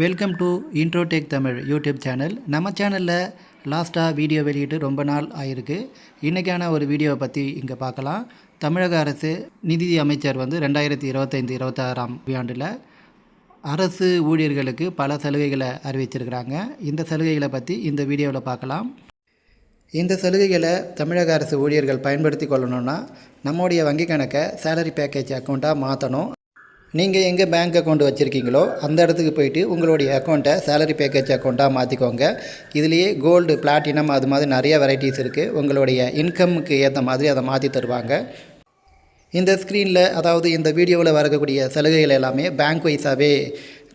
Welcome to Introtech Tamil YouTube channel நம்ம சேனலில் லாஸ்ட்டாக வீடியோ வெளியிட்டு ரொம்ப நாள் ஆயிருக்கு. இன்றைக்கான ஒரு வீடியோவை பற்றி இங்கே பார்க்கலாம். தமிழக அரசு நிதி அமைச்சர் வந்து ரெண்டாயிரத்தி இருபத்தைந்து இருபத்தாறாம் ஆண்டில் அரசு ஊழியர்களுக்கு பல சலுகைகளை அறிவிச்சிருக்கிறாங்க. இந்த சலுகைகளை பற்றி இந்த வீடியோவில் பார்க்கலாம். இந்த சலுகைகளை தமிழக அரசு ஊழியர்கள் பயன்படுத்தி கொள்ளணும்னா நம்முடைய வங்கி கணக்கை சேலரி பேக்கேஜ் அக்கௌண்ட்டாக மாற்றணும் நீங்கள் எங்கே பேங்க் அக்கௌண்ட் வச்சுருக்கீங்களோ அந்த இடத்துக்கு போயிட்டு உங்களுடைய அக்கௌண்ட்டை சேலரி பேக்கேஜ் அக்கௌண்ட்டாக மாற்றிக்கோங்க இதுலேயே கோல்டு பிளாட்டினம் அது மாதிரி நிறைய வெரைட்டிஸ் இருக்குது உங்களுடைய இன்கமுக்கு ஏற்ற மாதிரி அதை மாற்றி தருவாங்க. இந்த ஸ்க்ரீனில் அதாவது இந்த வீடியோவில் வரக்கூடிய சலுகைகள் எல்லாமே பேங்க் வைஸாகவே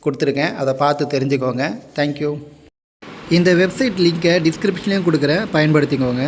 கொடுத்துருக்கேன். அதை பார்த்து தெரிஞ்சுக்கோங்க. தேங்க்யூ இந்த வெப்சைட் லிங்க்கை டிஸ்கிரிப்ஷன்லேயும் கொடுக்குறேன். பயன்படுத்திக்கோங்க.